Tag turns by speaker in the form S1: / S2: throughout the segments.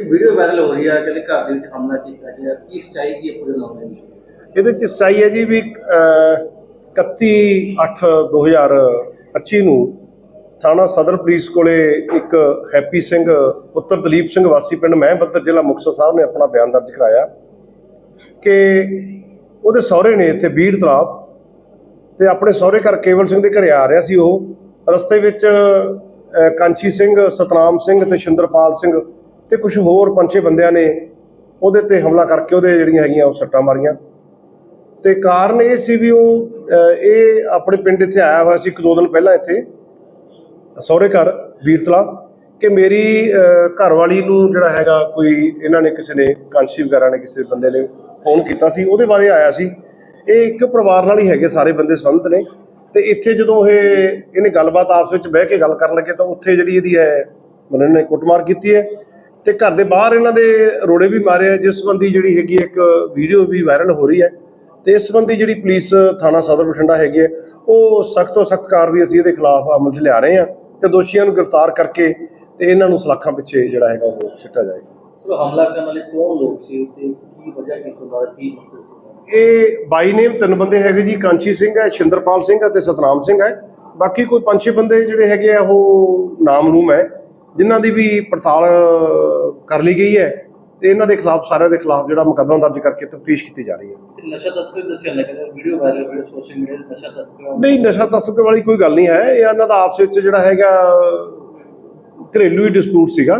S1: Video viral ਹੋ ਰਹੀ ਹੈ ਕਿ ਘਰ ਦੇ ਵਿੱਚ ਹਮਲਾ ਕੀਤਾ ਗਿਆ ਕੀ ਸਚਾਈ ਕੀ ਪੂਰੇ ਮਾਮਲੇ ਵਿੱਚ
S2: ਇਹਦੇ ਚ ਸਚਾਈ ਹੈ ਜੀ ਵੀ ਅਹ, 31 8 2025 ਨੂੰ ਥਾਣਾ ਸਦਰ ਪੁਲਿਸ ਕੋਲੇ ਇੱਕ ਹੈਪੀ ਸਿੰਘ ਪੁੱਤਰ ਦਲੀਪ ਸਿੰਘ ਵਾਸੀ ਪਿੰਡ ਮਹਿਬੱਦਰ ਜ਼ਿਲ੍ਹਾ ਮੁਕਤਸਰ ਸਾਹਿਬ ਨੇ ਆਪਣਾ ਬਿਆਨ ਦਰਜ ਕਰਾਇਆ ਕਿ ਉਹਦੇ ਸਹੁਰੇ ਨੇ ਇੱਥੇ ਬੀੜ ਤਲਾਬ ਤੇ ਆਪਣੇ ਸਹੁਰੇ ਘਰ ਕੇਵਲ ਸਿੰਘ ਦੇ ਘਰੇ ਆ ਰਿਹਾ ਸੀ ਉਹ। ਰਸਤੇ ਵਿੱਚ ਅਹ, ਕਾਂਚੀ ਸਿੰਘ ਸਤਨਾਮ ਸਿੰਘ ਤੇ ਸ਼ਿੰਦਰਪਾਲ ਸਿੰਘ ਤੇ ਕੁਝ ਹੋਰ ਪੰਛੇ ਬੰਦਿਆਂ ਨੇ ਉਹਦੇ ਤੇ ਹਮਲਾ ਕਰਕੇ ਉਹਦੇ ਜਿਹੜੀਆਂ ਹੈਗੀਆਂ ਉਹ ਸੱਟਾਂ ਮਾਰੀਆਂ। ਤੇ ਕਾਰਨ ਇਹ ਸੀ ਵੀ ਉਹ ਇਹ ਆਪਣੇ ਪਿੰਡ ਇੱਥੇ ਆਇਆ ਹੋਇਆ ਸੀ ਇੱਕ ਦੋ ਦਿਨ ਪਹਿਲਾਂ ਇੱਥੇ ਸਹੁਰੇ ਘਰ ਵੀਰਤਲਾ ਕਿ ਮੇਰੀ ਅਹ, ਘਰਵਾਲੀ ਨੂੰ ਜਿਹੜਾ ਹੈਗਾ ਕੋਈ ਇਹਨਾਂ ਨੇ ਕਿਸੇ ਨੇ ਕਾਂਸ਼ੀ ਵਗੈਰਾ ਨੇ ਕਿਸੇ ਬੰਦੇ ਨੇ ਫੋਨ ਕੀਤਾ ਸੀ ਉਹਦੇ ਬਾਰੇ ਆਇਆ ਸੀ। ਇਹ ਇੱਕ ਪਰਿਵਾਰ ਨਾਲ ਹੀ ਹੈਗੇ ਸਾਰੇ ਬੰਦੇ ਸੰਬੰਧ ਨੇ। ਤੇ ਇੱਥੇ ਜਦੋਂ ਇਹ ਇਹਨੇ ਗੱਲਬਾਤ ਆਪਸ ਵਿੱਚ ਬਹਿ ਕੇ ਗੱਲ ਕਰਨ ਲੱਗੇ ਤਾਂ ਉੱਥੇ ਜਿਹੜੀ ਇਹਦੀ ਹੈ ਉਹਨਾਂ ਨੇ ਕੁੱਟਮਾਰ ਕੀਤੀ ਹੈ। ਤੇ ਘਰ ਦੇ ਬਾਹਰ ਇਹਨਾਂ ਦੇ ਰੋੜੇ ਵੀ ਮਾਰੇ ਆ ਜਿਸ ਸੰਬੰਧੀ ਜਿਹੜੀ ਹੈਗੀ ਇੱਕ ਵੀਡੀਓ ਵੀ ਵਾਇਰਲ ਹੋ ਰਹੀ ਹੈ। ਤੇ ਇਸ ਸੰਬੰਧੀ ਜਿਹੜੀ ਪੁਲਿਸ ਥਾਣਾ ਸਦਰ ਬਠਿੰਡਾ ਹੈਗੀ ਹੈ ਉਹ ਸਖਤ ਤੋਂ ਸਖਤ ਕਾਰਵਾਈ ਅਸੀਂ ਇਹਦੇ ਖਿਲਾਫ ਅਮਲ 'ਚ ਲਿਆ ਰਹੇ ਹਾਂ ਤੇ ਦੋਸ਼ੀਆਂ ਨੂੰ ਗ੍ਰਿਫਤਾਰ ਕਰਕੇ ਤੇ ਇਹਨਾਂ ਨੂੰ ਸਲਾਖਾਂ ਪਿੱਛੇ ਜਿਹੜਾ ਹੈਗਾ ਉਹ ਸਿੱਟਾ ਜਾਏਗਾ।
S1: ਸੋ ਹਮਲਾ ਕਰਨ ਵਾਲੇ ਕੌਣ ਲੋਕ ਸੀ ਤੇ ਕੀ ਵਜ੍ਹਾ ਕੀ ਸੀ ਉਹਨਾਂ ਦਾ ਕੀ ਮਕਸਦ ਸੀ
S2: ਇਹ ਬਾਈ ਨੇਮ ਤਿੰਨ ਬੰਦੇ ਹੈਗੇ ਜੀ ਕਾਂਚੀ ਸਿੰਘ ਹੈ ਸ਼ਿੰਦਰਪਾਲ ਸਿੰਘ ਹੈ ਤੇ ਸਤਨਾਮ ਸਿੰਘ ਹੈ। ਬਾਕੀ ਕੋਈ ਪੰਜ ਛੇ ਬੰਦੇ ਜਿਹੜੇ ਹੈਗੇ ਆ ਉਹ ਨਾਮਨੂਮ ਹੈ। ਜਿਨ੍ਹਾਂ ਦੀ ਵੀ ਪੜਤਾਲ ਕਰ ਲਈ ਗਈ ਹੈ ਤੇ ਇਹਨਾਂ ਦੇ ਖਿਲਾਫ ਸਾਰਿਆਂ ਦੇ ਖਿਲਾਫ ਜਿਹੜਾ ਮੁਕੱਦਮਾ ਦਰਜ ਕਰਕੇ ਤਫਤੀਸ਼ ਕੀਤੀ ਜਾ ਰਹੀ ਹੈ।
S1: ਨਸ਼ਾ ਤਸਕਰ ਦੱਸਿਆ ਲੱਗਦਾ video viral video social media ਤੇ ਨਸ਼ਾ ਤਸਕਰ
S2: ਨਹੀਂ ਨਸ਼ਾ ਤਸਕਰ ਵਾਲੀ ਕੋਈ ਗੱਲ ਨਹੀਂ ਹੈ ਇਹ ਇਹਨਾਂ ਦਾ ਆਪਸ ਵਿੱਚ ਜਿਹੜਾ ਹੈਗਾ ਘਰੇਲੂ ਹੀ ਡਿਸਪਿਊਟ ਸੀਗਾ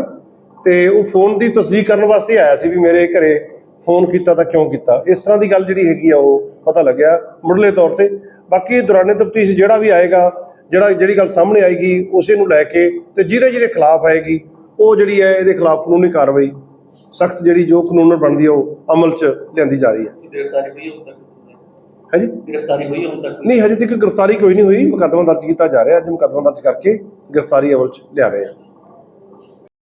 S2: ਤੇ ਉਹ ਫੋਨ ਦੀ ਤਸਦੀਕ ਕਰਨ ਵਾਸਤੇ ਆਇਆ ਸੀ ਵੀ ਮੇਰੇ ਘਰੇ ਫੋਨ ਕੀਤਾ ਤਾਂ ਕਿਉਂ ਕੀਤਾ। ਇਸ ਤਰ੍ਹਾਂ ਦੀ ਗੱਲ ਜਿਹੜੀ ਹੈਗੀ ਆ ਉਹ ਪਤਾ ਲੱਗਿਆ ਮੁੱਢਲੇ ਤੌਰ ਤੇ। ਬਾਕੀ ਦੌਰਾਨੇ ਤਫਤੀਸ਼ ਜਿਹੜਾ ਵੀ ਆਏਗਾ ਜਿਹੜਾ ਜਿਹੜੀ ਗੱਲ ਸਾਹਮਣੇ ਆਏਗੀ ਉਸੇ ਨੂੰ ਲੈ ਕੇ ਤੇ ਜਿਹਦੇ ਜਿਹਦੇ ਖਿਲਾਫ ਆਏਗੀ ਉਹ ਜਿਹੜੀ ਹੈ ਇਹਦੇ ਖਿਲਾਫ ਕਾਨੂੰਨੀ ਕਾਰਵਾਈ ਸਖਤ ਜਿਹੜੀ ਜੋ ਕਾਨੂੰਨ ਬਣਦੀ ਹੈ ਉਹ ਅਮਲ 'ਚ ਲਿਆਂਦੀ ਜਾ ਰਹੀ ਹੈ।
S1: ਗ੍ਰਿਫਤਾਰੀ ਹੋਈ ਹੈ ਹੁਣ ਤੱਕ ਕਿਸੇ ਦੀ?
S2: ਹਾਂਜੀ?
S1: ਗ੍ਰਿਫਤਾਰੀ ਹੋਈ ਹੁਣ ਤੱਕ?
S2: ਨਹੀਂ ਹਜੇ ਤੱਕ ਗ੍ਰਿਫਤਾਰੀ ਕੋਈ ਨਹੀਂ ਹੋਈ। ਮੁਕੱਦਮਾ ਦਰਜ ਕੀਤਾ ਜਾ ਰਿਹਾ। ਅੱਜ ਮੁਕੱਦਮਾ ਦਰਜ ਕਰਕੇ ਗ੍ਰਿਫਤਾਰੀ ਅਮਲ 'ਚ ਲਿਆ ਰਹੇ ਹਾਂ।